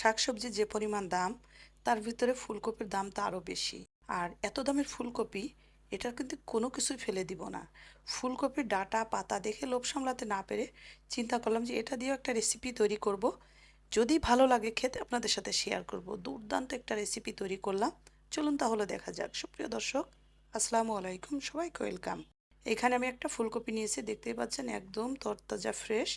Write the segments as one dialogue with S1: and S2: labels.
S1: শাকসবজির যে পরিমাণ দাম, তার ভিতরে ফুলকপির দাম তো আরও বেশি। আর এত দামের ফুলকপি এটার কিন্তু কোনো কিছুই ফেলে দিব না। ফুলকপির ডাটা, পাতা দেখে লোভ সামলাতে না পেরে চিন্তা করলাম যে এটা দিয়েও একটা রেসিপি তৈরি করব। যদি ভালো লাগে খেতে, আপনাদের সাথে শেয়ার করব। দুর্দান্ত একটা রেসিপি তৈরি করলাম। চলুন তাহলে দেখা যাক। সুপ্রিয় দর্শক, আসসালামু আলাইকুম। সবাইকে ওয়েলকাম এখানে আমি একটা ফুলকপি নিয়েছি, দেখতেই পাচ্ছেন, একদম তরতাজা ফ্রেশ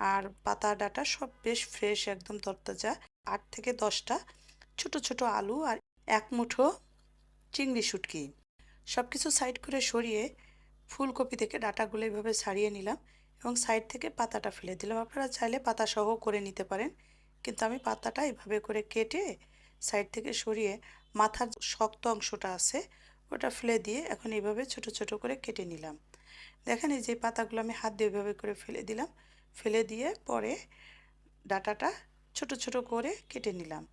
S1: আর পাতা ডাটা সব বেশ ফ্রেশ একদম তরতাজা। আট থেকে দশটা ছোট ছোট আলু আর এক মুঠো চিংড়ি শুটকি। সব কিছু সাইড করে সরিয়ে ফুলকপি থেকে ডাটাগুলো এভাবে ছাড়িয়ে নিলাম এবং সাইড থেকে পাতাটা ফেলে দিলাম। আপনারা চাইলে পাতা সহ করে নিতে পারেন, কিন্তু আমি পাতাটা এভাবে করে কেটে সাইড থেকে সরিয়ে মাথার শক্ত অংশটা আছে, ওটা ফেলে দিয়ে এখন এইভাবে ছোট ছোট করে কেটে নিলাম। দেখেন এই যে পাতাগুলো আমি হাত দিয়ে এভাবে করে ফেলে দিলাম। ফেলে দিয়ে পরে ডাটাটা ছোট ছোট করে কেটে নিলাম।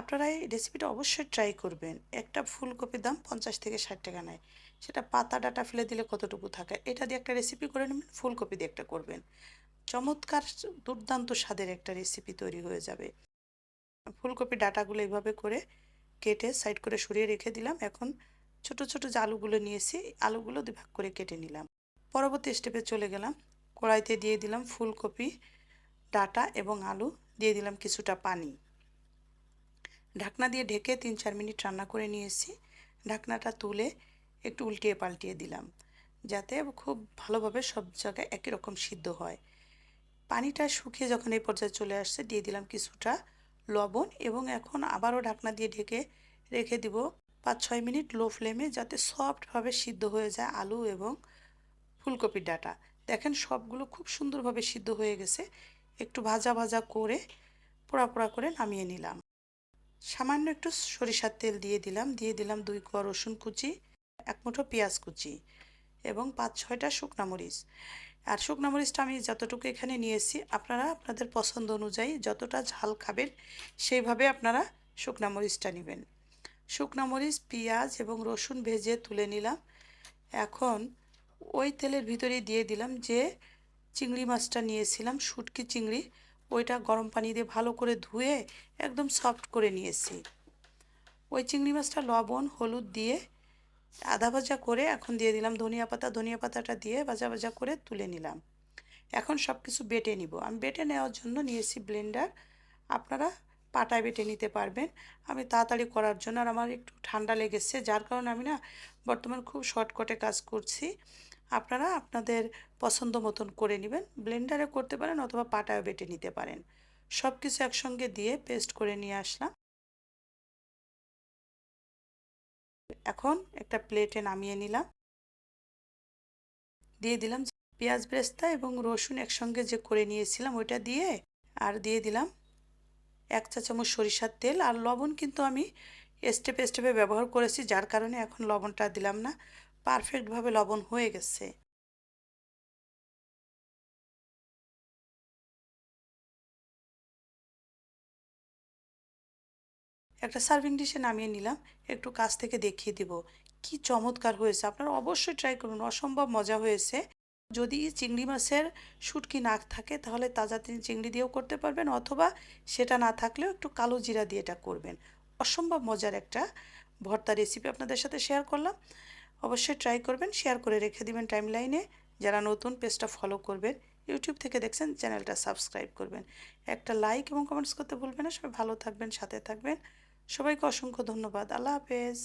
S1: আপনারা এই রেসিপিটা অবশ্যই ট্রাই করবেন। একটা ফুলকপির দাম পঞ্চাশ থেকে ষাট টাকা নেয়। সেটা পাতা ডাটা ফেলে দিলে কতটুকু থাকে? এটা দিয়ে একটা রেসিপি করে নেবেন, ফুলকপি দিয়ে একটা করবেন। চমৎকার দুর্দান্ত স্বাদের একটা রেসিপি তৈরি হয়ে যাবে। ফুলকপি ডাটাগুলো এইভাবে করে কেটে সাইড করে সরিয়ে রেখে দিলাম। এখন ছোট ছোট যে আলুগুলো নিয়েছি, আলুগুলো দুভাগ করে কেটে নিলাম। পরবর্তী স্টেপে চলে গেলাম। কড়াইতে দিয়ে দিলাম ফুলকপি, ডাটা এবং আলু। দিয়ে দিলাম কিছুটা পানি। ঢাকনা দিয়ে ঢেকে তিন চার মিনিট রান্না করে নিয়েছি। ঢাকনাটা তুলে একটু উল্টিয়ে পাল্টিয়ে দিলাম, যাতে খুব ভালোভাবে সব জায়গায় একই রকম সিদ্ধ হয়। পানিটা শুকিয়ে যখন এই পর্যায়ে চলে আসছে, দিয়ে দিলাম কিছুটা লবণ এবং এখন আবারও ঢাকনা দিয়ে ঢেকে রেখে দিব পাঁচ ছয় মিনিট লো ফ্লেমে, যাতে সফটভাবে সিদ্ধ হয়ে যায় আলু এবং ফুলকপির ডাটা। দেখেন সবগুলো খুব সুন্দরভাবে সিদ্ধ হয়ে গেছে। একটু ভাজা ভাজা করে পোড়া পোড়া করে নামিয়ে নিলাম। সামান্য একটু সরিষার তেল দিয়ে দিলাম। দিয়ে দিলাম দুই কোয়া রসুন কুচি, এক মুঠো পেঁয়াজ কুচি এবং পাঁচ ছয়টা শুকনা মরিচ। আর শুকনা মরিচটা আমি যতটুকু এখানে নিয়েছি, আপনারা আপনাদের পছন্দ অনুযায়ী যতটা ঝাল খাবেন সেইভাবে আপনারা শুকনা মরিচটা নেবেন। শুকনা মরিচ, পেঁয়াজ এবং রসুন ভেজে তুলে নিলাম। এখন ওই তেলের ভিতরে দিয়ে দিলাম যে চিংড়ি মাছটা নিয়েছিলাম, শুটকি চিংড়ি। ওইটা গরম পানি দিয়ে ভালো করে ধুয়ে একদম সফট করে নিয়েছি। ওই চিংড়ি মাছটা লবণ, হলুদ দিয়ে আধা ভাজা করে এখন দিয়ে দিলাম ধনিয়া পাতা। ধনিয়া পাতাটা দিয়ে ভাজা ভাজা করে তুলে নিলাম। এখন সব কিছু বেটে নিব। আমি বেটে নেওয়ার জন্য নিয়েছি ব্লেন্ডার আপনারা পাটায় বেটে নিতে পারবেন আমি তাড়াতাড়ি করার জন্য আর আমার একটু ঠান্ডা লেগেছে, যার কারণে আমি না বর্তমান খুব শর্টকটে কাজ করছি। আপনারা আপনাদের পছন্দ মতন করে নেবেন, ব্লেন্ডারে করতে পারেন অথবা পাটায় বেটে নিতে পারেন। সব কিছু একসঙ্গে দিয়ে পেস্ট করে নিয়ে আসলাম। এখন একটা প্লেটে নামিয়ে নিলাম। দিয়ে দিলাম পেঁয়াজ বেরেস্তা এবং রসুন একসঙ্গে যে করে নিয়েছিলাম ওইটা দিয়ে আর দিয়ে দিলাম এক চা চামচ সরিষার তেল আর লবণ কিন্তু আমি স্টেপে স্টেপে ব্যবহার করেছি, যার কারণে এখন লবণটা দিলাম না। পারফেক্টভাবে লবণ হয়ে গেছে। একটা সার্ভিং ডিশে নামিয়ে নিলাম, একটু কাছ থেকে দেখিয়ে দিব। কি চমৎকার হয়েছে, আপনারা অবশ্যই ট্রাই করুন, অসম্ভব মজা হয়েছে। যদি চিংড়ি মাছের শুটকি না থাকে, তাহলে তাজা তিনি চিংড়ি দিয়েও করতে পারবেন, অথবা সেটা না থাকলেও একটু কালো জিরা দিয়ে এটা করবেন। অসম্ভব মজার একটা ভর্তা রেসিপি আপনাদের সাথে শেয়ার করলাম। অবশ্যই ট্রাই করবেন শেয়ার করে রেখে দিবেন টাইম লাইনে যারা নতুন পেজটা ফলো করবেন ইউটিউব থেকে দেখছেন চ্যানেলটা সাবস্ক্রাইব করবেন। একটা লাইক এবং কমেন্টস করতে ভুলবেন না। সবাই ভালো থাকবেন, সাথে থাকবেন। সবাইকে অসংখ্য ধন্যবাদ। আল্লাহ হাফেজ।